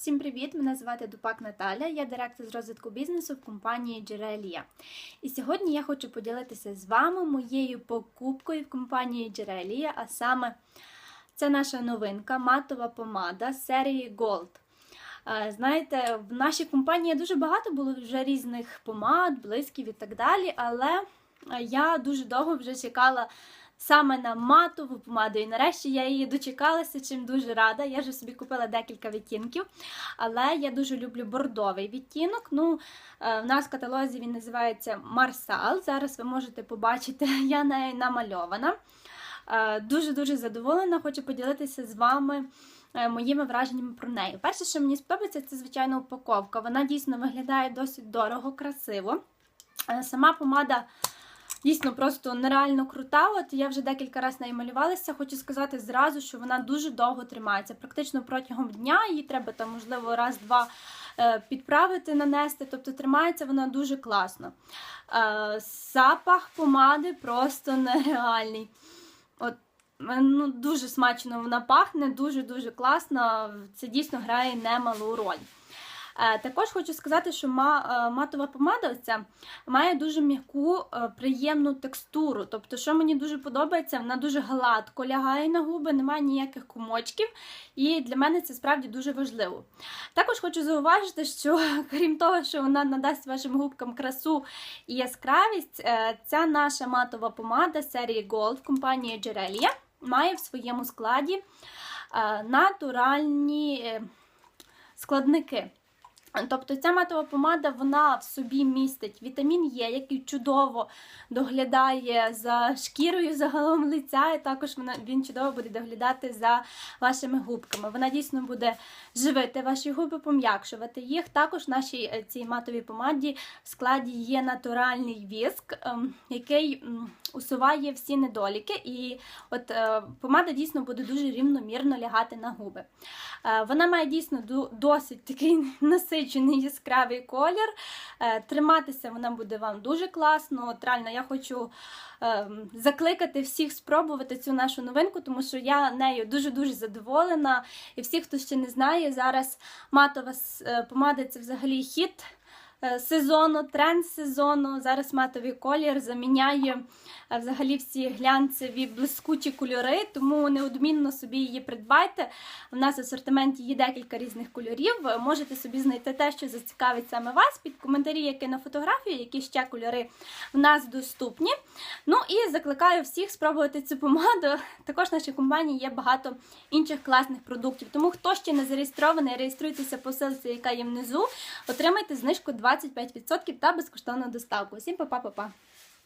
Всім привіт! Мене звати Дупак Наталя, я директор з розвитку бізнесу в компанії Джерелія. І сьогодні я хочу поділитися з вами моєю покупкою в компанії Джерелія, а саме це наша новинка матова помада серії Gold. Знаєте, в нашій компанії дуже багато було вже різних помад, блисків і так далі, але я дуже довго вже чекала саме на матову помаду. І нарешті я її дочекалася, чим дуже рада. Я вже собі купила декілька відтінків, але я дуже люблю бордовий відтінок. Ну, е, в нас в каталозі він називається Марсал. Зараз ви можете побачити, я нею намальована. Е, Дуже-дуже задоволена, хочу поділитися з вами. е, Моїми враженнями про неї. Перше, що мені сподобається, це звичайно упаковка. Вона дійсно виглядає досить дорого, красиво. Сама помада дійсно просто нереально крута. От я вже декілька разів нею малювалася. Хочу сказати зразу, що вона дуже довго тримається. Практично протягом дня її треба там, можливо, раз-два е, підправити, нанести. Тобто тримається вона дуже класно. Е, Запах помади просто нереальний. От ну, дуже смачно вона пахне, дуже-дуже класно. Це дійсно грає немалу роль. Е, Також хочу сказати, що е, матова помада оця має дуже м'яку, е, приємну текстуру. Тобто, що мені дуже подобається, вона дуже гладко лягає на губи, немає ніяких комочків, і для мене це справді дуже важливо. Також хочу зауважити, що крім того, що вона надасть вашим губкам красу і яскравість, ця наша матова помада серії Gold компанії Джерелія має в своєму складі натуральні складники. Тобто ця матова помада вона в собі містить вітамін Е, який чудово доглядає за шкірою загалом лиця, і також вона, він чудово буде доглядати за вашими губками. Вона дійсно буде живити ваші губи, пом'якшувати їх. Також в нашій е, цій матовій помаді в складі є натуральний віск, ем, який усуває всі недоліки. І от е, помада дійсно буде дуже рівномірно лягати на губи. Е, Вона має дійсно досить такий насичений яскравий колір. Е, Триматися вона буде вам дуже класно. От реально, я хочу ем, закликати всіх спробувати цю нашу новинку, тому що я нею дуже-дуже задоволена. І всі, хто ще не знає, зараз матова е, помада це взагалі хіт е, сезону, тренд сезону. Зараз матовий колір заміняє е, взагалі всі глянцеві блискучі кольори, тому неодмінно собі її придбайте. У нас в асортименті є декілька різних кольорів. Можете собі знайти те, що зацікавить саме вас, під коментарі, які на фотографії, які ще кольори в нас доступні. Ну і закликаю всіх спробувати цю помаду. Також в нашій компанії є багато інших класних продуктів. Тому хто ще не зареєстрований, реєструйтеся по ссылці, яка є внизу. Отримайте знижку 25% та безкоштовну доставку. Всім па-па-па-па!